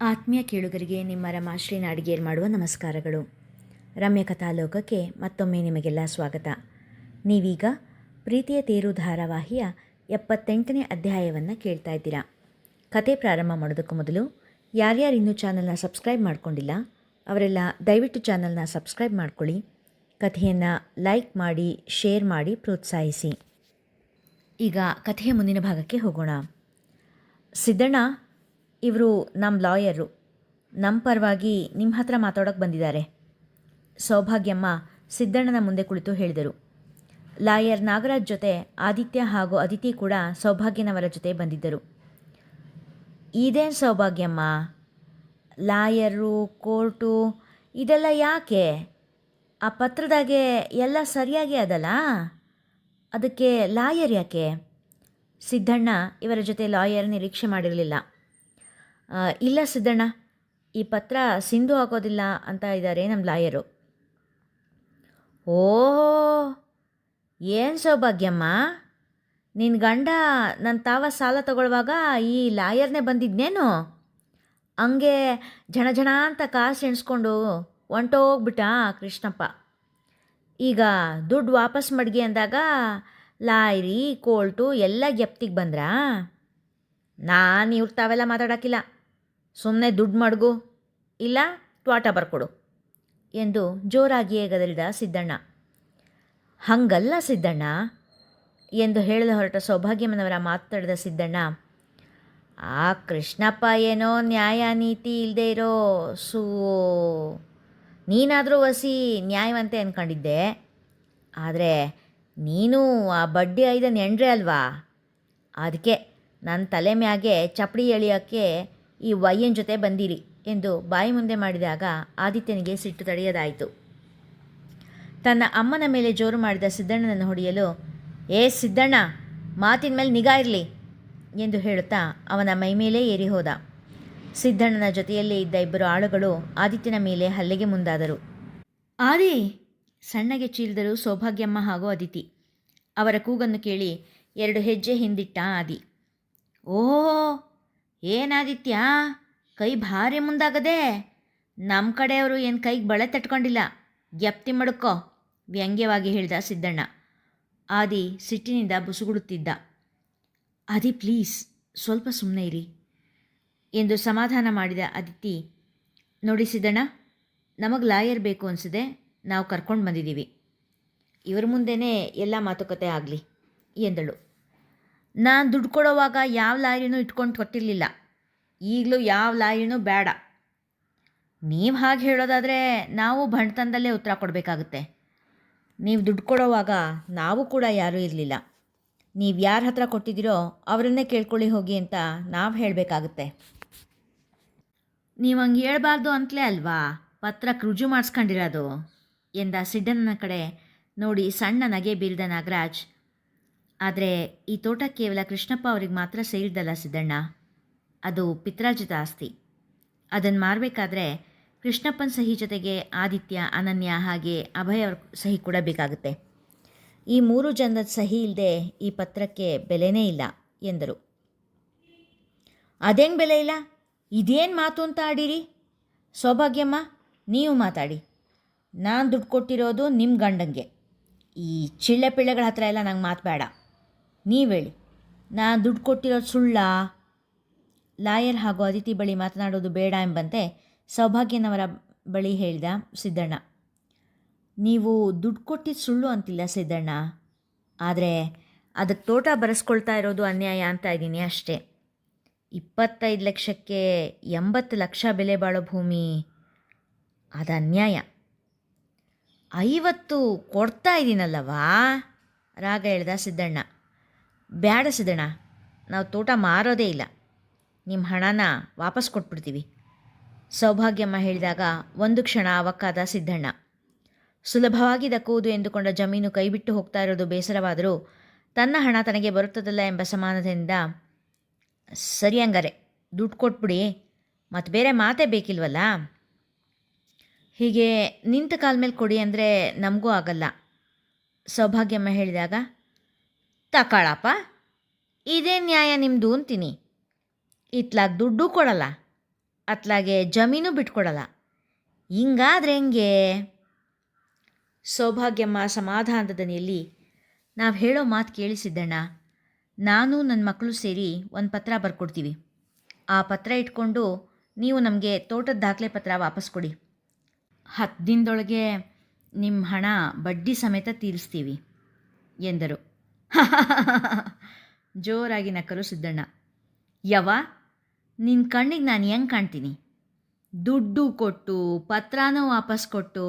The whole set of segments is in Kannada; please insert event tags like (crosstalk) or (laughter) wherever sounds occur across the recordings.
ಆತ್ಮೀಯ ಕೇಳುಗರಿಗೆ ನಿಮ್ಮ ರಮಾಶ್ರೀ ನಾಡಿಗೇರ್ ಮಾಡುವ ನಮಸ್ಕಾರಗಳು. ರಮ್ಯ ಕಥಾಲೋಕಕ್ಕೆ ಮತ್ತೊಮ್ಮೆ ನಿಮಗೆಲ್ಲ ಸ್ವಾಗತ. ನೀವೀಗ ಪ್ರೀತಿಯ ತೇರು ಧಾರಾವಾಹಿಯ ಎಪ್ಪತ್ತೆಂಟನೇ ಅಧ್ಯಾಯವನ್ನು ಕೇಳ್ತಾ ಇದ್ದೀರಾ. ಕತೆ ಪ್ರಾರಂಭ ಮಾಡೋದಕ್ಕೂ ಮೊದಲು ಯಾರ್ಯಾರು ಇನ್ನೂ ಚಾನಲ್ನ ಸಬ್ಸ್ಕ್ರೈಬ್ ಮಾಡ್ಕೊಂಡಿಲ್ಲ, ಅವರೆಲ್ಲ ದಯವಿಟ್ಟು ಚಾನಲ್ನ ಸಬ್ಸ್ಕ್ರೈಬ್ ಮಾಡ್ಕೊಳ್ಳಿ. ಕಥೆಯನ್ನು ಲೈಕ್ ಮಾಡಿ, ಶೇರ್ ಮಾಡಿ, ಪ್ರೋತ್ಸಾಹಿಸಿ. ಈಗ ಕಥೆಯ ಮುಂದಿನ ಭಾಗಕ್ಕೆ ಹೋಗೋಣ. ಸಿದ್ದಣ್ಣ ಇವರು ನಮ್ಮ ಲಾಯರು. ನಮ್ಮ ಪರವಾಗಿ ನಿಮ್ಮ ಹತ್ರ ಮಾತಾಡೋಕ್ಕೆ ಬಂದಿದ್ದಾರೆ. ಸೌಭಾಗ್ಯಮ್ಮ ಸಿದ್ದಣ್ಣನ ಮುಂದೆ ಕುಳಿತು ಹೇಳಿದರು. ಲಾಯರ್ ನಾಗರಾಜ್ ಜೊತೆ ಆದಿತ್ಯ ಹಾಗೂ ಅದಿತಿ ಕೂಡ ಸೌಭಾಗ್ಯನವರ ಜೊತೆ ಬಂದಿದ್ದರು. ಇದೇನು ಸೌಭಾಗ್ಯಮ್ಮ? ಲಾಯರು, ಕೋರ್ಟು, ಇದೆಲ್ಲ ಯಾಕೆ? ಆ ಪತ್ರದಾಗೆ ಎಲ್ಲ ಸರಿಯಾಗಿ ಅದಲ್ಲ? ಅದಕ್ಕೆ ಲಾಯರ್ ಯಾಕೆ? ಸಿದ್ದಣ್ಣ ಇವರ ಜೊತೆ ಲಾಯರ್ ನಿರೀಕ್ಷೆ ಮಾಡಿರಲಿಲ್ಲ. ಇಲ್ಲ ಸಿದ್ದಣ್ಣ, ಈ ಪತ್ರ ಸಿಂಧು ಆಗೋದಿಲ್ಲ ಅಂತ ಇದ್ದಾರೆ ನಮ್ಮ ಲಾಯರು. ಓಹೋ, ಏನು ಸೌಭಾಗ್ಯಮ್ಮ? ನಿನ್ನ ಗಂಡ ನನ್ನ ತಾವ ಸಾಲ ತಗೊಳ್ಳುವಾಗ ಈ ಲಾಯರ್ನೇ ಬಂದಿದ್ನೇನು? ಹಂಗೆ ಜನ ಜನ ಅಂತ ಕಾಸು ಎಣಿಸ್ಕೊಂಡು ಹೊಂಟೋಗ್ಬಿಟ್ಟ ಕೃಷ್ಣಪ್ಪ. ಈಗ ದುಡ್ಡು ವಾಪಸ್ ಮಡ್ಗಿ ಅಂದಾಗ ಲಾಯರಿ, ಕೋಲ್ಟು ಎಲ್ಲ ಗೆಪ್ತಿಗೆ ಬಂದ್ರಾ? ನಾನು ಇವ್ರು ತಾವೆಲ್ಲ ಮಾತಾಡೋಕ್ಕಿಲ್ಲ. ಸುಮ್ಮನೆ ದುಡ್ಡು ಮಡ್ಗು, ಇಲ್ಲ ತ್ವಾಟ ಬರ್ಕೊಡು ಎಂದು ಜೋರಾಗಿಯೇ ಗದರಿದ ಸಿದ್ದಣ್ಣ. ಹಂಗಲ್ಲ ಸಿದ್ದಣ್ಣ ಎಂದು ಹೇಳಲು ಹೊರಟ ಸೌಭಾಗ್ಯಮ್ಮನವರ ಮಾತಾಡಿದ ಸಿದ್ದಣ್ಣ, ಆ ಕೃಷ್ಣಪ್ಪ ಏನೋ ನ್ಯಾಯ ನೀತಿ ಇಲ್ಲದೆ ಇರೋ ಸೂ ನೀನಾದರೂ ವಸಿ ನ್ಯಾಯವಂತೆ ಅಂದ್ಕೊಂಡಿದ್ದೆ ಆದರೆ ನೀನು ಆ ಬಡ್ಡಿ ಐದ ನೆಂಡ್ರೆ ಅಲ್ವಾ? ಅದಕ್ಕೆ ನನ್ನ ತಲೆ ಮ್ಯಾಗೆ ಚಪ್ಪಡಿ ಎಳಿಯೋಕ್ಕೆ ಈ ವಯ್ಯನ ಜೊತೆ ಬಂದಿರಿ ಎಂದು ಬಾಯಿ ಮುಂದೆ ಮಾಡಿದಾಗ ಆದಿತ್ಯನಿಗೆ ಸಿಟ್ಟು ತಡೆಯದಾಯಿತು. ತನ್ನ ಅಮ್ಮನ ಮೇಲೆ ಜೋರು ಮಾಡಿದ ಸಿದ್ದಣ್ಣನನ್ನು ಹೊಡೆಯಲು, ಏ ಸಿದ್ದಣ್ಣ, ಮಾತಿನ ಮೇಲೆ ನಿಗಾ ಇರಲಿ ಎಂದು ಹೇಳುತ್ತಾ ಅವನ ಮೈಮೇಲೆ ಏರಿ ಹೋದ. ಸಿದ್ದಣ್ಣನ ಜೊತೆಯಲ್ಲೇ ಇದ್ದ ಇಬ್ಬರು ಆಳುಗಳು ಆದಿತ್ಯನ ಮೇಲೆ ಹಲ್ಲೆಗೆ ಮುಂದಾದರು. ಆದಿ, ಸಣ್ಣಗೆ ಚೀಲಿದರು ಸೌಭಾಗ್ಯಮ್ಮ ಹಾಗೂ ಅದಿತಿ. ಅವರ ಕೂಗನ್ನು ಕೇಳಿ ಎರಡು ಹೆಜ್ಜೆ ಹಿಂದಿಟ್ಟ ಆದಿ. ಓ ಏನಾದಿತ್ಯ? ಕೈ ಭಾರಿ ಮುಂದಾಗದೆ? ನಮ್ಮ ಕಡೆಯವರು ಏನು ಕೈಗೆ ಬಳೆ ತಟ್ಕೊಂಡಿಲ್ಲ? ಜ್ಞಪ್ತಿ ಮಡುಕೋ, ವ್ಯಂಗ್ಯವಾಗಿ ಹೇಳಿದ ಸಿದ್ದಣ್ಣ. ಆದಿ ಸಿಟ್ಟಿನಿಂದ ಬುಸುಗುಡುತ್ತಿದ್ದ. ಆದಿ ಪ್ಲೀಸ್, ಸ್ವಲ್ಪ ಸುಮ್ಮನೆ ಇರಿ ಎಂದು ಸಮಾಧಾನ ಮಾಡಿದ ಅದಿತಿ ನೋಡಿ ಸಿದ್ದಣ್ಣ, ನಮಗೆ ಲಾಯರ್ ಬೇಕು ಅನಿಸಿದೆ, ನಾವು ಕರ್ಕೊಂಡು ಬಂದಿದ್ದೀವಿ ಇವರ ಮುಂದೆನೇ ಎಲ್ಲ ಮಾತುಕತೆ ಆಗಲಿ ಎಂದಳು. ನಾನು ದುಡ್ಡು ಕೊಡೋವಾಗ ಯಾವ ಲಾರಿನೂ ಇಟ್ಕೊಂಡು ಕೊಟ್ಟಿರಲಿಲ್ಲ ಈಗಲೂ ಯಾವ ಲಾರಿನೂ ಬೇಡ ನೀವು ಹಾಗೆ ಹೇಳೋದಾದರೆ ನಾವು ಬಣ್ತನದಲ್ಲೇ ಉತ್ತರ ಕೊಡಬೇಕಾಗುತ್ತೆ. ನೀವು ದುಡ್ಡು ಕೊಡೋವಾಗ ನಾವು ಕೂಡ ಯಾರೂ ಇರಲಿಲ್ಲ. ನೀವು ಯಾರ ಹತ್ರ ಕೊಟ್ಟಿದ್ದೀರೋ ಅವರನ್ನೇ ಕೇಳ್ಕೊಳ್ಳಿ ಹೋಗಿ ಅಂತ ನಾವು ಹೇಳಬೇಕಾಗುತ್ತೆ. ನೀವು ಹಂಗೆ ಹೇಳಬಾರ್ದು ಅಂತಲೇ ಅಲ್ವಾ? ಪತ್ರಕ್ಕೆ ರುಜು ಮಾಡಿಸ್ಕೊಂಡಿರೋದು. ಎಂದ ಸಿಡ್ಡನ ಕಡೆ ನೋಡಿ ಸಣ್ಣ ನಗೆ ಬೀರಿದ ನಾಗರಾಜ್ ಆದರೆ ಈ ತೋಟ ಕೇವಲ ಕೃಷ್ಣಪ್ಪ ಅವ್ರಿಗೆ ಮಾತ್ರ ಸೇರಿದ್ದಲ್ಲ ಸಿದ್ದಣ್ಣ. ಅದು ಪಿತ್ರಾರ್ಜಿತ ಆಸ್ತಿ. ಅದನ್ನು ಮಾರಬೇಕಾದ್ರೆ ಕೃಷ್ಣಪ್ಪನ ಸಹಿ ಜೊತೆಗೆ ಆದಿತ್ಯ, ಅನನ್ಯ ಹಾಗೆ ಅಭಯ ಅವ್ರ ಸಹಿ ಕೂಡ ಬೇಕಾಗುತ್ತೆ. ಈ ಮೂರು ಜನದ ಸಹಿ ಇಲ್ಲದೆ ಈ ಪತ್ರಕ್ಕೆ ಬೆಲೆನೇ ಇಲ್ಲ ಎಂದರು. ಅದೇನು ಬೆಲೆ ಇಲ್ಲ? ಇದೇನು ಮಾತು ಅಂತ ಆಡಿರಿ? ಸೌಭಾಗ್ಯಮ್ಮ, ನೀವು ಮಾತಾಡಿ. ನಾನು ದುಡ್ಡು ಕೊಟ್ಟಿರೋದು ನಿಮ್ಮ ಗಂಡಂಗೆ. ಈ ಚಿಳ್ಳೆ ಪಿಳ್ಳೆಗಳ ಹತ್ರ ಎಲ್ಲ ನಂಗೆ ಮಾತು ಬೇಡ. ನೀವು ಹೇಳಿ. ನಾನು ದುಡ್ಡು ಕೊಟ್ಟಿರೋದು ಸುಳ್ಳ, ಲಾಯರ್ ಹಾಗೂ ಅದಿತಿ ಬಳಿ ಮಾತನಾಡೋದು ಬೇಡ ಎಂಬಂತೆ ಸೌಭಾಗ್ಯನವರ ಬಳಿ ಹೇಳಿದ ಸಿದ್ದಣ್ಣ. ನೀವು ದುಡ್ಡು ಕೊಟ್ಟಿದ್ದು ಸುಳ್ಳು ಅಂತಿಲ್ಲ ಸಿದ್ದಣ್ಣ. ಆದರೆ ಅದಕ್ಕೆ ತೋಟ ಬರೆಸ್ಕೊಳ್ತಾ ಇರೋದು ಅನ್ಯಾಯ ಅಂತ ಇದ್ದೀನಿ ಅಷ್ಟೇ. ಇಪ್ಪತ್ತೈದು ಲಕ್ಷಕ್ಕೆ ಎಂಬತ್ತು ಲಕ್ಷ ಬೆಲೆ ಬಾಳೋ ಭೂಮಿ, ಅದು ಅನ್ಯಾಯ. ಐವತ್ತು ಕೊಡ್ತಾ ಇದ್ದೀನಲ್ಲವಾ ರಾಗ ಹೇಳ್ದ ಸಿದ್ದಣ್ಣ. ಬ್ಯಾಡ ಸಿದಣ್ಣ ನಾವು ತೋಟ ಮಾರೋದೇ ಇಲ್ಲ. ನಿಮ್ಮ ಹಣನ ವಾಪಸ್ ಕೊಟ್ಬಿಡ್ತೀವಿ. ಸೌಭಾಗ್ಯಮ್ಮ ಹೇಳಿದಾಗ ಒಂದು ಕ್ಷಣ ಅವಕ್ಕಾದ ಸಿದ್ದಣ್ಣ. ಸುಲಭವಾಗಿ ದಕ್ಕುವುದು ಎಂದುಕೊಂಡ ಜಮೀನು ಕೈಬಿಟ್ಟು ಹೋಗ್ತಾ ಇರೋದು ಬೇಸರವಾದರೂ ತನ್ನ ಹಣ ತನಗೆ ಬರುತ್ತದಲ್ಲ ಎಂಬ ಸಮಾನದಿಂದ ಸರಿ ಹಂಗಾರೆ, ದುಡ್ಡು ಕೊಟ್ಬಿಡಿ ಮತ್ತು ಬೇರೆ ಮಾತೇ ಬೇಕಿಲ್ವಲ್ಲ? ಹೀಗೆ ನಿಂತ ಕಾಲ ಮೇಲೆ ಕೊಡಿ ಅಂದರೆ ನಮಗೂ ಆಗಲ್ಲ. ಸೌಭಾಗ್ಯಮ್ಮ ಹೇಳಿದಾಗ ತಕಾಳಪ್ಪ. ಇದೇ ನ್ಯಾಯ ನಿಮ್ಮದು ಅಂತೀನಿ. ಇತ್ಲಾಗ ದುಡ್ಡು ಕೊಡಲ್ಲ. ಅತ್ಲಾಗೆ ಜಮೀನು ಬಿಟ್ಕೊಡಲ್ಲ. ಹಿಂಗಾದ್ರೆ ಹೆಂಗೆ? ಸೌಭಾಗ್ಯಮ್ಮ ಸಮಾಧಾನದ ದನಿಯಲ್ಲಿ ನಾವು ಹೇಳೋ ಮಾತು ಕೇಳಿಸಿದ್ದಣ್ಣ. ನಾನು ನನ್ನ ಮಕ್ಕಳು ಸೇರಿ ಒಂದು ಪತ್ರ ಬರ್ಕೊಡ್ತೀವಿ. ಆ ಪತ್ರ ಇಟ್ಕೊಂಡು ನೀವು ನಮಗೆ ತೋಟದ ದಾಖಲೆ ಪತ್ರ ವಾಪಸ್ ಕೊಡಿ. ಹತ್ತು ದಿನದೊಳಗೆ ನಿಮ್ಮ ಹಣ ಬಡ್ಡಿ ಸಮೇತ ತೀರಿಸ್ತೀವಿ, ಎಂದರು. (laughs) ಜೋರಾಗಿ ನಕ್ಕರು ಸಿದ್ದಣ್ಣ. ಯವ ನಿನ್ನ ಕಣ್ಣಿಗೆ ನಾನು ಹೆಂಗೆ ಕಾಣ್ತೀನಿ? ದುಡ್ಡು ಕೊಟ್ಟು, ಪತ್ರನೂ ವಾಪಸ್ ಕೊಟ್ಟು,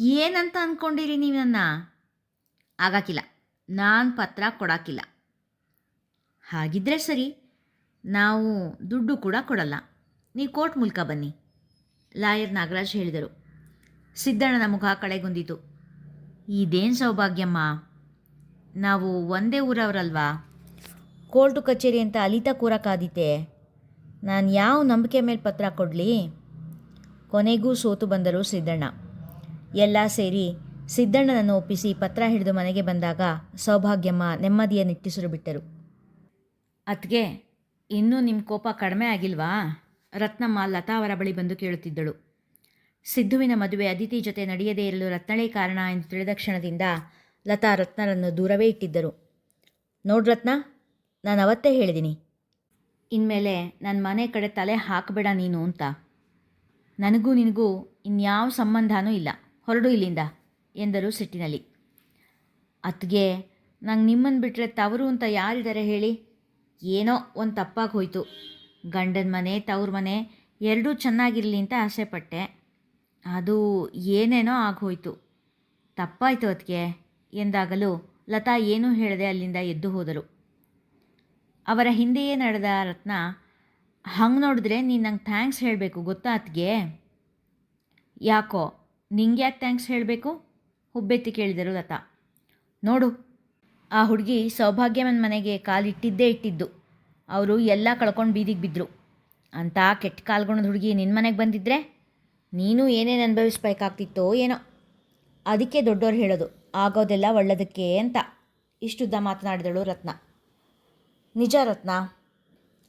ಏನಂತ ಅಂದ್ಕೊಂಡಿರಿ ನೀವು ನನ್ನ ಆಗಾಕಿಲ್ಲ ನಾನು ಪತ್ರ ಕೊಡಾಕಿಲ್ಲ ಹಾಗಿದ್ರೆ ಸರಿ, ನಾವು ದುಡ್ಡು ಕೂಡ ಕೊಡಲ್ಲ. ನೀವು ಕೋರ್ಟ್ ಮೂಲಕ ಬನ್ನಿ. ಲಾಯರ್ ನಾಗರಾಜ್ ಹೇಳಿದರು. ಸಿದ್ದಣ್ಣನ ಮುಖ ಕಳೆಗುಂದಿತು. ಇದೇನು ಸೌಭಾಗ್ಯಮ್ಮ? ನಾವು ಒಂದೇ ಊರವರಲ್ವಾ? ಕೋರ್ಟು ಕಚೇರಿ ಅಂತ ಅಲಿತಾ ಕೂರಕ್ಕಾದೀತೆ ನಾನು ಯಾವ ನಂಬಿಕೆ ಮೇಲೆ ಪತ್ರ ಕೊಡಲಿ? ಕೊನೆಗೂ ಸೋತು ಬಂದರು ಸಿದ್ದಣ್ಣ. ಎಲ್ಲ ಸೇರಿ ಸಿದ್ದಣ್ಣನನ್ನು ಒಪ್ಪಿಸಿ ಪತ್ರ ಹಿಡಿದು ಮನೆಗೆ ಬಂದಾಗ ಸೌಭಾಗ್ಯಮ್ಮ ನೆಮ್ಮದಿಯ ನಿಟ್ಟಿಸಿರು ಬಿಟ್ಟರು. ಅತ್ಗೆ ಇನ್ನೂ ನಿಮ್ಮ ಕೋಪ ಕಡಿಮೆ ಆಗಿಲ್ವಾ? ರತ್ನಮ್ಮ ಲತಾ ಅವರ ಬಳಿ ಬಂದು ಕೇಳುತ್ತಿದ್ದಳು. ಸಿದ್ಧುವಿನ ಮದುವೆ ಅದಿತಿ ಜೊತೆ ನಡೆಯದೇ ಇರಲು ರತ್ನಳೇ ಕಾರಣ ಎಂದು ತಿಳಿದ ಕ್ಷಣದಿಂದ ಲತಾ ರತ್ನರನ್ನು ದೂರವೇ ಇಟ್ಟಿದ್ದರು. ನೋಡ್ರತ್ನ ನಾನು ಅವತ್ತೇ ಹೇಳಿದ್ದೀನಿ ಇನ್ಮೇಲೆ ನನ್ನ ಮನೆ ಕಡೆ ತಲೆ ಹಾಕಬೇಡ ನೀನು ಅಂತ. ನನಗೂ ನಿನಗೂ ಇನ್ಯಾವ ಸಂಬಂಧನೂ ಇಲ್ಲ. ಹೊರಡು ಇಲ್ಲಿಂದ, ಎಂದರು ಸಿಟ್ಟಿನಲ್ಲಿ. ಅತ್ಗೆ ನಂಗೆ ನಿಮ್ಮನ್ನು ಬಿಟ್ಟರೆ ತವರು ಅಂತ ಯಾರಿದ್ದಾರೆ ಹೇಳಿ? ಏನೋ ಒಂದು ತಪ್ಪಾಗಿ ಹೋಯಿತು. ಗಂಡನ ಮನೆ, ತವ್ರ ಮನೆ ಎರಡೂ ಚೆನ್ನಾಗಿರಲಿ ಅಂತ ಆಸೆಪಟ್ಟೆ. ಅದು ಏನೇನೋ ಆಗೋಯ್ತು ತಪ್ಪಾಯಿತು ಅದಕ್ಕೆ ಎಂದಾಗಲೂ ಲತಾ ಏನೂ ಹೇಳದೆ ಅಲ್ಲಿಂದ ಎದ್ದು ಹೋದರು ಅವರ ಹಿಂದೆಯೇ ನಡೆದ ರತ್ನ, ಹಂಗೆ ನೋಡಿದ್ರೆ ನೀನು ನಂಗೆ ಥ್ಯಾಂಕ್ಸ್ ಹೇಳಬೇಕು, ಗೊತ್ತಾ ಅತ್ಗೆ ಯಾಕೋ, ನಿಂಗೆ ಯಾಕೆ ಥ್ಯಾಂಕ್ಸ್ ಹೇಳಬೇಕು? ಹುಬ್ಬೆತ್ತಿ ಕೇಳಿದರು ಲತಾ. ನೋಡು, ಆ ಹುಡುಗಿ ಸೌಭಾಗ್ಯಮನ ಮನೆಗೆ ಕಾಲಿಟ್ಟಿದ್ದೇ ಇಟ್ಟಿದ್ದು. ಅವರು ಎಲ್ಲ ಕಳ್ಕೊಂಡು ಬೀದಿಗೆ ಬಿದ್ದರು ಅಂತ ಕೆಟ್ಟ ಕಾಲ್ಗುಣದ ಹುಡುಗಿ ನಿನ್ನ ಮನೆಗೆ ಬಂದಿದ್ರೆ ನೀನು ಏನೇನು ಅನುಭವಿಸ್ಬೇಕಾಗ್ತಿತ್ತೋ ಏನೋ? ಅದಕ್ಕೆ ದೊಡ್ಡವ್ರು ಹೇಳೋದು. ಆಗೋದೆಲ್ಲ ಒಳ್ಳೆಯದಕ್ಕೆ ಅಂತ. ಇಷ್ಟುದ್ದ ಮಾತನಾಡಿದಳು ರತ್ನ. ನಿಜ ರತ್ನ,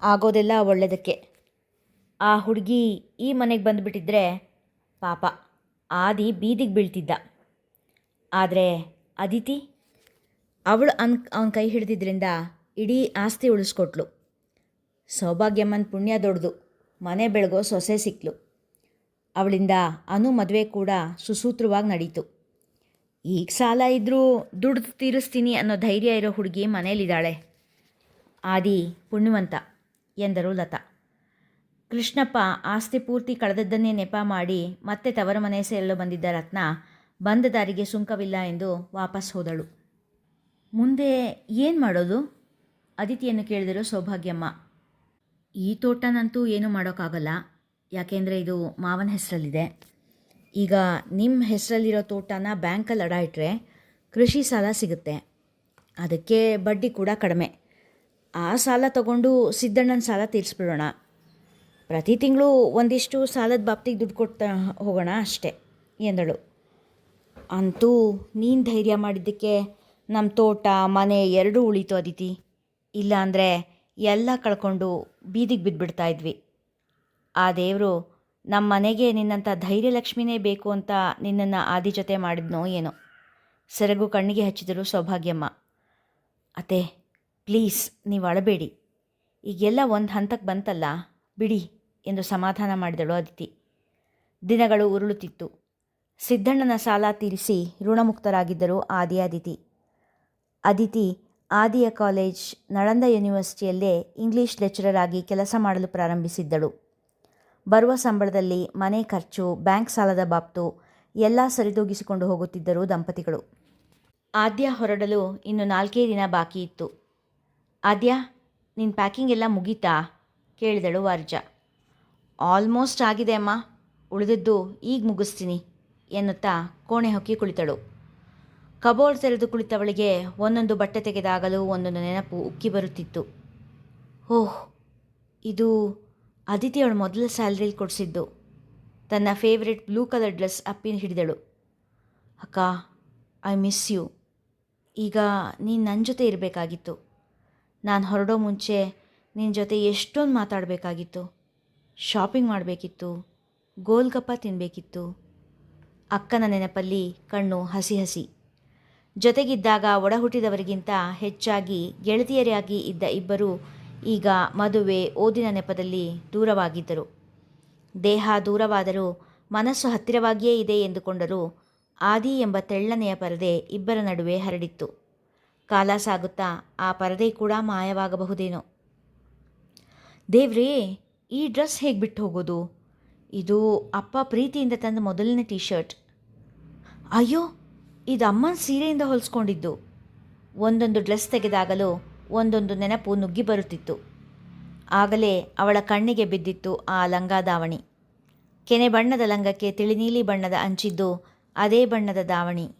ಆಗೋದೆಲ್ಲ ಒಳ್ಳೆಯದಕ್ಕೆ ಆ ಹುಡುಗಿ ಈ ಮನೆಗೆ ಬಂದುಬಿಟ್ಟಿದ್ರೆ ಪಾಪ, ಆದಿ ಬೀದಿಗೆ ಬೀಳ್ತಿದ್ದ. ಆದರೆ ಅದಿತಿ, ಅವಳು ಅನ್, ಅವನ ಕೈ ಹಿಡಿದಿದ್ದರಿಂದ ಇಡೀ ಆಸ್ತಿ ಉಳಿಸ್ಕೊಟ್ಲು. ಸೌಭಾಗ್ಯಮ್ಮನ ಪುಣ್ಯ ದೊಡ್ದು, ಮನೆ ಬೆಳಗೋ ಸೊಸೆ ಸಿಕ್ಲು. ಅವಳಿಂದ ಅನು ಮದುವೆ ಕೂಡ ಸುಸೂತ್ರವಾಗಿ ನಡೀತು. ಈಗ ಸಾಲ ಇದ್ದರೂ ದುಡ್ದು ತೀರಿಸ್ತೀನಿ ಅನ್ನೋ ಧೈರ್ಯ ಇರೋ ಹುಡುಗಿ ಮನೇಲಿದ್ದಾಳೆ ಆದಿ, ಪುಣ್ಯವಂತ ಎಂದರು ಲತಾ. ಕೃಷ್ಣಪ್ಪ ಆಸ್ತಿ ಪೂರ್ತಿ ಕಳೆದದ್ದನ್ನೇ ನೆಪ ಮಾಡಿ ಮತ್ತೆ ತವರ ಮನೆ ಸೇರಲು ಬಂದಿದ್ದ ರತ್ನ ಬಂದ ದಾರಿಗೆ ಸುಂಕವಿಲ್ಲ ಎಂದು ವಾಪಸ್ ಹೋದಳು. ಮುಂದೆ ಏನು ಮಾಡೋದು? ಅದಿತಿಯನ್ನು ಕೇಳಿದರು ಸೌಭಾಗ್ಯಮ್ಮ. ಈ ತೋಟನಂತೂ ಏನೂ ಮಾಡೋಕ್ಕಾಗಲ್ಲ. ಯಾಕೆಂದರೆ ಇದು ಮಾವನ ಹೆಸರಲ್ಲಿದೆ. ಈಗ ನಿಮ್ಮ ಹೆಸರಲ್ಲಿರೋ ತೋಟನ ಬ್ಯಾಂಕಲ್ಲಿ ಅಡ ಇಟ್ಟರೆ ಕೃಷಿ ಸಾಲ ಸಿಗುತ್ತೆ. ಅದಕ್ಕೆ ಬಡ್ಡಿ ಕೂಡ ಕಡಿಮೆ. ಆ ಸಾಲ ತಗೊಂಡು ಸಿದ್ದಣ್ಣನ ಸಾಲ ತೀರಿಸ್ಬಿಡೋಣ. ಪ್ರತಿ ತಿಂಗಳು ಒಂದಿಷ್ಟು ಸಾಲದ ಬಾಪ್ತಿಗೆ ದುಡ್ಡು ಕೊಡ್ತಾ ಹೋಗೋಣ ಅಷ್ಟೇ, ಎಂದಳು. ಅಂತೂ ನೀನು ಧೈರ್ಯ ಮಾಡಿದ್ದಕ್ಕೆ ನಮ್ಮ ತೋಟ, ಮನೆ ಎರಡೂ ಉಳಿತು ಅದಿತಿ. ಇಲ್ಲಾಂದರೆ ಎಲ್ಲ ಕಳ್ಕೊಂಡು ಬೀದಿಗೆ ಬಿದ್ದುಬಿಡ್ತಾ ಇದ್ವಿ. ಆ ದೇವರು ನಮ್ಮ ಮನೆಗೆ ನಿನ್ನಂಥ ಧೈರ್ಯಲಕ್ಷ್ಮಿನೇ ಬೇಕು ಅಂತ ನಿನ್ನನ್ನು ಆದಿ ಜೊತೆ ಮಾಡಿದ್ನೋ ಏನೋ. ಸೆರಗು ಕಣ್ಣಿಗೆ ಹಚ್ಚಿದರು ಸೌಭಾಗ್ಯಮ್ಮ. ಅತ್ತೆ, ಪ್ಲೀಸ್, ನೀವು ಅಳಬೇಡಿ. ಈಗೆಲ್ಲ ಒಂದು ಹಂತಕ್ಕೆ ಬಂತಲ್ಲ, ಬಿಡಿ ಎಂದು ಸಮಾಧಾನ ಮಾಡಿದಳು ಅದಿತಿ. ದಿನಗಳು ಉರುಳುತ್ತಿತ್ತು. ಸಿದ್ದಣ್ಣನ ಸಾಲ ತೀರಿಸಿ ಋಣಮುಕ್ತರಾಗಿದ್ದರು ಆದಿ ಅದಿತಿ. ಅದಿತಿ, ಆದಿಯ ಕಾಲೇಜ್, ನಳಂದ ಯೂನಿವರ್ಸಿಟಿಯಲ್ಲೇ ಇಂಗ್ಲಿಷ್ ಲೆಕ್ಚರರ್ ಆಗಿ ಕೆಲಸ ಮಾಡಲು ಪ್ರಾರಂಭಿಸಿದ್ದಳು. ಬರುವ ಸಂಬಳದಲ್ಲಿ ಮನೆ ಖರ್ಚು, ಬ್ಯಾಂಕ್ ಸಾಲದ ಬಾಬ್ತು ಎಲ್ಲ ಸರಿದೂಗಿಸಿಕೊಂಡು ಹೋಗುತ್ತಿದ್ದರು ದಂಪತಿಗಳು. ಆದ್ಯ ಹೊರಡಲು ಇನ್ನು ನಾಲ್ಕೇ ದಿನ ಬಾಕಿ ಇತ್ತು. ಆದ್ಯ ನಿನ್ನ ಪ್ಯಾಕಿಂಗ್ ಎಲ್ಲ ಮುಗೀತಾ? ಕೇಳಿದಳು ವಾರ್ಜ. ಆಲ್ಮೋಸ್ಟ್ ಆಗಿದೆ ಅಮ್ಮ. ಉಳಿದದ್ದು ಈಗ ಮುಗಿಸ್ತೀನಿ ಎನ್ನುತ್ತಾ ಕೋಣೆ ಹೊಕ್ಕಿ ಕುಳಿತಳು. ಕಬೋರ್ಡ್ ತೆರೆದು ಕುಳಿತವಳಿಗೆ ಒಂದೊಂದು ಬಟ್ಟೆ ತೆಗೆದಾಗಲೂ ಒಂದೊಂದು ನೆನಪು ಉಕ್ಕಿ ಬರುತ್ತಿತ್ತು. ಓಹ್, ಇದು ಅದಿತಿಯವಳು ಮೊದಲ ಸ್ಯಾಲ್ರಿಲಿ ಕೊಡಿಸಿದ್ದು. ತನ್ನ ಫೇವ್ರೆಟ್ ಬ್ಲೂ ಕಲರ್ ಡ್ರೆಸ್ ಅಪ್ಪಿನ ಹಿಡಿದಳು. ಅಕ್ಕ, ಐ ಮಿಸ್ ಯು. ಈಗ ನೀನು ನನ್ನ ಜೊತೆ ಇರಬೇಕಾಗಿತ್ತು. ನಾನು ಹೊರಡೋ ಮುಂಚೆ ನಿನ್ನ ಜೊತೆ ಎಷ್ಟೊಂದು ಮಾತಾಡಬೇಕಾಗಿತ್ತು. ಶಾಪಿಂಗ್ ಮಾಡಬೇಕಿತ್ತು, ಗೋಲ್ಗಪ್ಪ ತಿನ್ನಬೇಕಿತ್ತು ಅಕ್ಕನ ನೆನಪಲ್ಲಿ ಕಣ್ಣು ಹಸಿ ಹಸಿ. ಜೊತೆಗಿದ್ದಾಗ ಒಡಹುಟ್ಟಿದವರಿಗಿಂತ ಹೆಚ್ಚಾಗಿ ಗೆಳತಿಯರಾಗಿ ಇದ್ದ ಇಬ್ಬರು ಈಗ ಮದುವೆ ಓದಿನ ನೆಪದಲ್ಲಿ ದೂರವಾಗಿದ್ದರು. ದೇಹ ದೂರವಾದರೂ ಮನಸ್ಸು ಹತ್ತಿರವಾಗಿಯೇ ಇದೆ ಎಂದುಕೊಂಡರೂ ಆದಿ ಎಂಬ ತೆಳ್ಳನೆಯ ಪರದೆ ಇಬ್ಬರ ನಡುವೆ ಹರಡಿತ್ತು. ಕಾಲ ಸಾಗುತ್ತಾ ಆ ಪರದೆ ಕೂಡ ಮಾಯವಾಗಬಹುದೇನೋ. ದೇವ್ರೇ, ಈ ಡ್ರೆಸ್ ಹೇಗೆ ಬಿಟ್ಟು ಹೋಗೋದು? ಇದು ಅಪ್ಪ ಪ್ರೀತಿಯಿಂದ ತಂದ ಮೊದಲನೇ ಟೀ ಶರ್ಟ್ ಅಯ್ಯೋ, ಇದು ಅಮ್ಮನ ಸೀರೆಯಿಂದ ಹೊಲಿಸ್ಕೊಂಡಿದ್ದು. ಒಂದೊಂದು ಡ್ರೆಸ್ ತೆಗೆದಾಗಲೂ ಒಂದೊಂದು ನೆನಪು ನುಗ್ಗಿ ಬರುತ್ತಿತ್ತು. ಆಗಲೇ ಅವಳ ಕಣ್ಣಿಗೆ ಬಿದ್ದಿತ್ತು ಆ ಲಂಗ ದಾವಣಿ ಕೆನೆ ಬಣ್ಣದ ಲಂಗಕ್ಕೆ ತಿಳಿನೀಲಿ ಬಣ್ಣದ ಅಂಚಿದ್ದು ಅದೇ ಬಣ್ಣದ ದಾವಣಿ.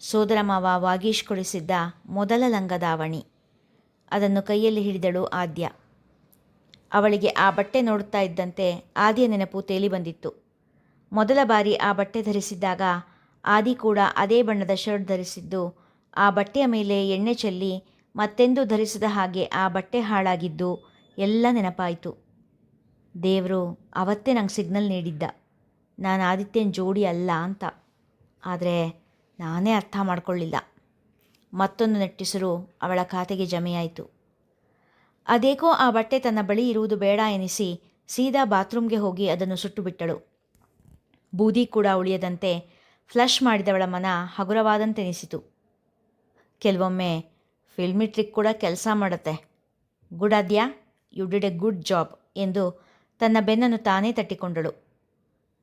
ಸೋದರ ಮಾವ ವಾಗೀಶ್ ಕೊಡಿಸಿದ್ದ ಮೊದಲ ಲಂಗ ದಾವಣಿ ಅದನ್ನು ಕೈಯಲ್ಲಿ ಹಿಡಿದಳು ಆದ್ಯ. ಅವಳಿಗೆ ಆ ಬಟ್ಟೆ ನೋಡುತ್ತಾ ಇದ್ದಂತೆ ಆದಿಯ ನೆನಪು ತೇಲಿ ಬಂದಿತ್ತು. ಮೊದಲ ಬಾರಿ ಆ ಬಟ್ಟೆ ಧರಿಸಿದ್ದಾಗ ಆದಿ ಕೂಡ ಅದೇ ಬಣ್ಣದ ಶರ್ಟ್ ಧರಿಸಿದ್ದು ಆ ಬಟ್ಟೆಯ ಮೇಲೆ ಎಣ್ಣೆ ಚೆಲ್ಲಿ ಮತ್ತೆಂದೂ ಧರಿಸದ ಹಾಗೆ ಆ ಬಟ್ಟೆ ಹಾಳಾಗಿದ್ದು ಎಲ್ಲ ನೆನಪಾಯಿತು. ದೇವರು ಅವತ್ತೇ ನಂಗೆ ಸಿಗ್ನಲ್ ನೀಡಿದ್ದ. ನಾನು ಆದಿತ್ಯನ ಜೋಡಿ ಅಲ್ಲ ಅಂತ. ಆದರೆ ನಾನೇ ಅರ್ಥ ಮಾಡಿಕೊಳ್ಳಿಲ್ಲ. ಮತ್ತೊಂದು ನೆಟ್ಟಿಸರು ಅವಳ ಖಾತೆಗೆ ಜಮೆಯಾಯಿತು. ಅದೇಕೋ ಆ ಬಟ್ಟೆ ತನ್ನ ಬಳಿ ಇರುವುದು ಬೇಡ ಎನಿಸಿ ಸೀದಾ ಬಾತ್ರೂಮ್ಗೆ ಹೋಗಿ ಅದನ್ನು ಸುಟ್ಟು ಬಿಟ್ಟಳು. ಬೂದಿ ಕೂಡ ಉಳಿಯದಂತೆ ಫ್ಲಶ್ ಮಾಡಿದವಳ ಮನ ಹಗುರವಾದಂತೆನಿಸಿತು. ಕೆಲವೊಮ್ಮೆ ಫಿಲ್ಮಿ ಟ್ರಿಕ್ ಕೂಡ ಕೆಲಸ ಮಾಡುತ್ತೆ. Good Aadya? You did a good job ಎಂದು ತನ್ನ ಬೆನ್ನನ್ನು ತಾನೇ ತಟ್ಟಿಕೊಂಡಳು.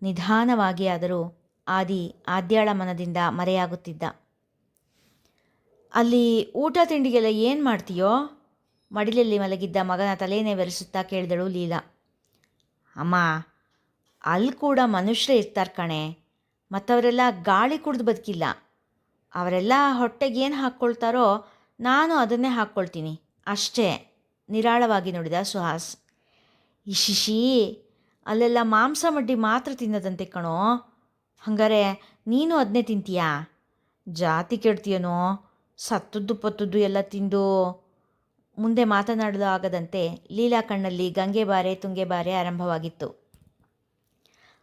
ನಿಧಾನವಾಗಿ ಆದರೂ ಆದಿ ಆದ್ಯಾಳ ಮನದಿಂದ ಮರೆಯಾಗುತ್ತಿದ್ದ. ಅಲ್ಲಿ ಊಟ ತಿಂಡಿಗೆಲ್ಲ ಏನು ಮಾಡ್ತೀಯೋ? ಮಡಿಲಲ್ಲಿ ಮಲಗಿದ್ದ ಮಗನ ತಲೆಯೇ ಬೆರೆಸುತ್ತಾ ಕೇಳಿದಳು ಲೀಲಾ. ಅಮ್ಮ ಅಲ್ಲಿ ಕೂಡ ಮನುಷ್ಯರೇ ಇರ್ತಾರೆ ಕಣೆ. ಮತ್ತವರೆಲ್ಲ ಗಾಳಿ ಕುಡಿದು ಬದುಕಿಲ್ಲ. ಅವರೆಲ್ಲ ಹೊಟ್ಟೆಗೆ ಏನು ಹಾಕ್ಕೊಳ್ತಾರೋ ನಾನು ಅದನ್ನೇ ಹಾಕ್ಕೊಳ್ತೀನಿ. ಅಷ್ಟೇ. ನಿರಾಳವಾಗಿ ನೋಡಿದ ಸುಹಾಸ್. ಇಶಿಶಿ, ಅಲ್ಲೆಲ್ಲ ಮಾಂಸ ಮಡ್ಡಿ ಮಾತ್ರ ತಿನ್ನದಂತೆ ಕಣೋ. ಹಂಗಾರೆ ನೀನು ಅದನ್ನೇ ತಿಂತೀಯಾ? ಜಾತಿ ಕೆಡ್ತೀಯನೋ? ಸತ್ತದ್ದು ಪತ್ತದ್ದು ಎಲ್ಲ ತಿಂದು ಮುಂದೆ ಮಾತನಾಡಲು ಆಗದಂತೆ ಲೀಲಾ ಕಣ್ಣಲ್ಲಿ ಗಂಗೆ ಬಾರೆ ತುಂಗೆ ಬಾರೆ ಆರಂಭವಾಗಿತ್ತು.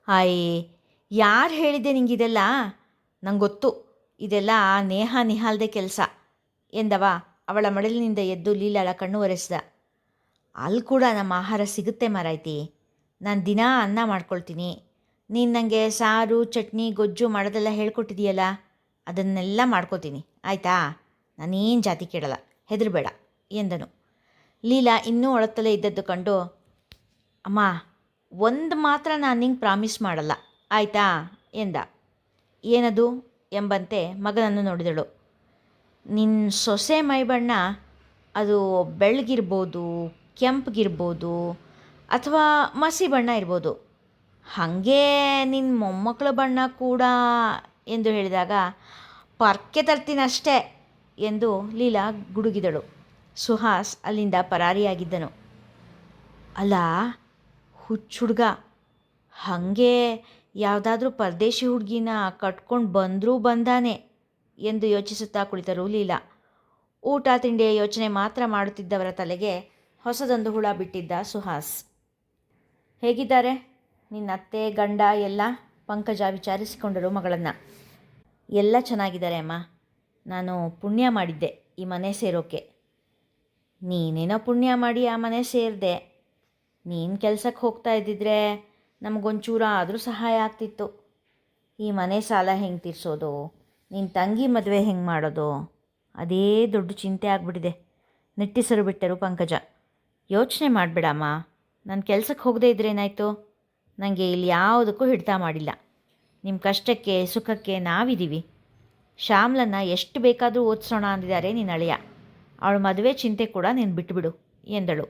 ಆಯ್, ಯಾರು ಹೇಳಿದೆ ನಿಂಗಿದೆಲ್ಲ? ನಂಗೆ ಗೊತ್ತು ಇದೆಲ್ಲ ನೇಹ ನಿಹಾಲ್ದೆ ಕೆಲಸ. ಎಂದವ. ಅವಳ ಮಡಲಿನಿಂದ ಎದ್ದು ಲೀಲಾಳ ಕಣ್ಣು ಒರೆಸಿದ. ಅಲ್ಲಿ ಕೂಡ ನಮ್ಮ ಆಹಾರ ಸಿಗುತ್ತೆ ಮಾರಾಯ್ತಿ. ನಾನು ದಿನಾ ಅನ್ನ ಮಾಡ್ಕೊಳ್ತೀನಿ. ನೀನು ನನಗೆ ಸಾರು, ಚಟ್ನಿ, ಗೊಜ್ಜು ಮಾಡೋದೆಲ್ಲ ಹೇಳ್ಕೊಟ್ಟಿದೀಯಲ್ಲ, ಅದನ್ನೆಲ್ಲ ಮಾಡ್ಕೋತೀನಿ. ಆಯಿತಾ? ನಾನೇನು ಜಾತಿ ಕೇಳಲ್ಲ. ಹೆದರಬೇಡ, ಎಂದನು. ಲೀಲಾ ಇನ್ನೂ ಒಳತ್ತಲೇ ಇದ್ದದ್ದು ಕಂಡು, ಅಮ್ಮ, ಒಂದು ಮಾತ್ರ ನಾನು ನಿಂಗೆ ಪ್ರಾಮಿಸ್ ಮಾಡಲ್ಲ. ಆಯಿತಾ? ಎಂದ. ಏನದು? ಎಂಬಂತೆ ಮಗನನ್ನು ನೋಡಿದಳು. ನಿನ್ನ ಸೊಸೆ ಮೈಬಣ್ಣ, ಅದು ಬೆಳ್ಳಗಿರ್ಬೋದು ಕೆಂಪಗಿರ್ಬೋದು ಅಥವಾ ಮಸಿ ಬಣ್ಣ ಇರ್ಬೋದು. ಹಾಗೆ ನಿನ್ನ ಮೊಮ್ಮಕ್ಕಳ ಬಣ್ಣ ಕೂಡ ಎಂದು ಹೇಳಿದಾಗ, ಪರ್ಕೆ ತರ್ತೀನಿ ಅಷ್ಟೇ ಎಂದು ಲೀಲಾ ಗುಡುಗಿದಳು. ಸುಹಾಸ್ ಅಲ್ಲಿಂದ ಪರಾರಿಯಾಗಿದ್ದನು. ಅಲ್ಲ ಹುಚ್ಚುಡ್ಗ ಹಾಗೆ ಯಾವುದಾದ್ರೂ ಪರದೇಶಿ ಹುಡುಗಿನ ಕಟ್ಕೊಂಡು ಬಂದರೂ ಬಂದಾನೆ. ಎಂದು ಯೋಚಿಸುತ್ತಾ ಕುಳಿತರು ಲೀಲಾ. ಊಟ ತಿಂಡಿಯ ಯೋಚನೆ ಮಾತ್ರ ಮಾಡುತ್ತಿದ್ದವರ ತಲೆಗೆ ಹೊಸದೊಂದು ಹುಳ ಬಿಟ್ಟಿದ್ದ ಸುಹಾಸ್. ಹೇಗಿದ್ದಾರೆ? ನಿನ್ನ ಅತ್ತೆ, ಗಂಡ, ಎಲ್ಲ? ಪಂಕಜ ವಿಚಾರಿಸಿಕೊಂಡರು ಮಗಳನ್ನು. ಎಲ್ಲ ಚೆನ್ನಾಗಿದ್ದಾರೆ ಅಮ್ಮ. ನಾನು ಪುಣ್ಯ ಮಾಡಿದ್ದೆ ಈ ಮನೆ ಸೇರೋಕೆ. ನೀನೇನೋ ಪುಣ್ಯ ಮಾಡಿ ಆ ಮನೆ ಸೇರಿದೆ. ನೀನು ಕೆಲಸಕ್ಕೆ ಹೋಗ್ತಾ ಇದ್ದಿದ್ರೆ ನಮಗೊಂಚೂರ ಆದರೂ ಸಹಾಯ ಆಗ್ತಿತ್ತು. ಈ ಮನೆ ಸಾಲ ಹೆಂಗೆ ತೀರಿಸೋದು? ನಿನ್ನ ತಂಗಿ ಮದುವೆ ಹೆಂಗೆ ಮಾಡೋದು? ಅದೇ ದೊಡ್ಡ ಚಿಂತೆ ಆಗಿಬಿಟ್ಟಿದೆ. ನಿಟ್ಟಿಸರು ಬಿಟ್ಟರು ಪಂಕಜ. ಯೋಚನೆ ಮಾಡಬೇಡಮ್ಮ ನಾನು ಕೆಲಸಕ್ಕೆ ಹೋಗದೇ ಇದ್ರೇನಾಯಿತು ನನಗೆ ಇಲ್ಲಿ ಯಾವುದಕ್ಕೂ ಹಿಡ್ತಾ ಮಾಡಿಲ್ಲ. ನಿಮ್ಮ ಕಷ್ಟಕ್ಕೆ, ಸುಖಕ್ಕೆ ನಾವಿದ್ದೀವಿ ಶ್ಯಾಮ್ಲನ್ನ ಎಷ್ಟು ಬೇಕಾದರೂ ಓದಿಸೋಣ ಅಂದಿದ್ದಾರೆ ನಿನ್ನ ಅಳಿಯ. ಅವಳ ಮದುವೆ ಚಿಂತೆ ಕೂಡ ನೀನು ಬಿಟ್ಟುಬಿಡು ಎಂದಳು.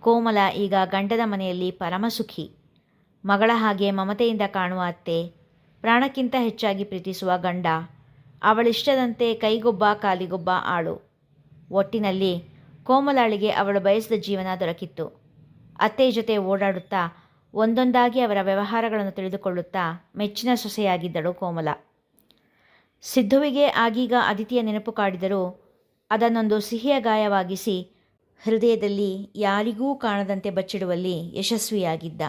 ಕೋಮಲ ಈಗ ಗಂಡದ ಮನೆಯಲ್ಲಿ ಪರಮಸುಖಿ. ಮಗಳ ಹಾಗೆ ಮಮತೆಯಿಂದ ಕಾಣುವ ಅತ್ತೆ ಪ್ರಾಣಕ್ಕಿಂತ ಹೆಚ್ಚಾಗಿ ಪ್ರೀತಿಸುವ ಗಂಡ, ಅವಳಿಷ್ಟದಂತೆ ಕೈಗೊಬ್ಬ ಕಾಲಿಗೊಬ್ಬ ಆಳು. ಒಟ್ಟಿನಲ್ಲಿ ಕೋಮಲಾಳಿಗೆ ಅವಳು ಬಯಸಿದ ಜೀವನ ದೊರಕಿತ್ತು. ಅತ್ತೆ ಜೊತೆ ಓಡಾಡುತ್ತಾ ಒಂದೊಂದಾಗಿ ಅವರ ವ್ಯವಹಾರಗಳನ್ನು ತಿಳಿದುಕೊಳ್ಳುತ್ತಾ ಮೆಚ್ಚಿನ ಸೊಸೆಯಾಗಿದ್ದಳು ಕೋಮಲ. ಸಿದ್ಧುವಿಗೆ ಆಗೀಗ ಅದಿತಿಯ ನೆನಪು ಕಾಡಿದರೂ ಅದನ್ನೊಂದು ಸಿಹಿಯ ಗಾಯವಾಗಿಸಿ ಹೃದಯದಲ್ಲಿ ಯಾರಿಗೂ ಕಾಣದಂತೆ ಬಚ್ಚಿಡುವಲ್ಲಿ ಯಶಸ್ವಿಯಾಗಿದ್ದ.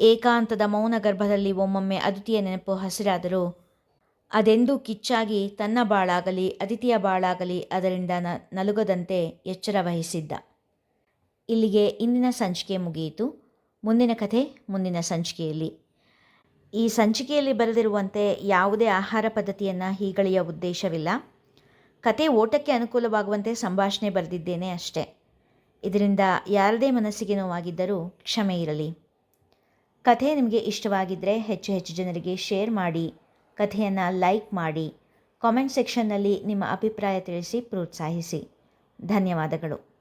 ಏಕಾಂತದ ಮೌನ ಗರ್ಭದಲ್ಲಿ ಒಮ್ಮೊಮ್ಮೆ ಅದಿತಿಯ ನೆನಪು ಹಸಿರಾದರೂ ಅದೆಂದೂ ಕಿಚ್ಚಾಗಿ ತನ್ನ ಬಾಳಾಗಲಿ ಅದಿತಿಯ ಬಾಳಾಗಲಿ ಅದರಿಂದ ನಲುಗದಂತೆ ಎಚ್ಚರ ವಹಿಸಿದ್ದ. ಇಲ್ಲಿಗೆ ಇಂದಿನ ಸಂಚಿಕೆ ಮುಗಿಯಿತು. ಮುಂದಿನ ಕಥೆ ಮುಂದಿನ ಸಂಚಿಕೆಯಲ್ಲಿ. ಈ ಸಂಚಿಕೆಯಲ್ಲಿ ಬರೆದಿರುವಂತೆ ಯಾವುದೇ ಆಹಾರ ಪದ್ಧತಿಯನ್ನು ಹೀಗಳೆಯ ಉದ್ದೇಶವಿಲ್ಲ. ಕತೆ ಓಟಕ್ಕೆ ಅನುಕೂಲವಾಗುವಂತೆ ಸಂಭಾಷಣೆ ಬರೆದಿದ್ದೇನೆ ಅಷ್ಟೇ. ಇದರಿಂದ ಯಾರದೇ ಮನಸ್ಸಿಗೆ ನೋವಾಗಿದ್ದರೂ ಕ್ಷಮೆ ಇರಲಿ. ಕಥೆ ನಿಮಗೆ ಇಷ್ಟವಾಗಿದ್ದರೆ ಹೆಚ್ಚು ಹೆಚ್ಚು ಜನರಿಗೆ ಶೇರ್ ಮಾಡಿ, ಕಥೆಯನ್ನು ಲೈಕ್ ಮಾಡಿ ಕಾಮೆಂಟ್ ಸೆಕ್ಷನ್ನಲ್ಲಿ ನಿಮ್ಮ ಅಭಿಪ್ರಾಯ ತಿಳಿಸಿ, ಪ್ರೋತ್ಸಾಹಿಸಿ. ಧನ್ಯವಾದಗಳು.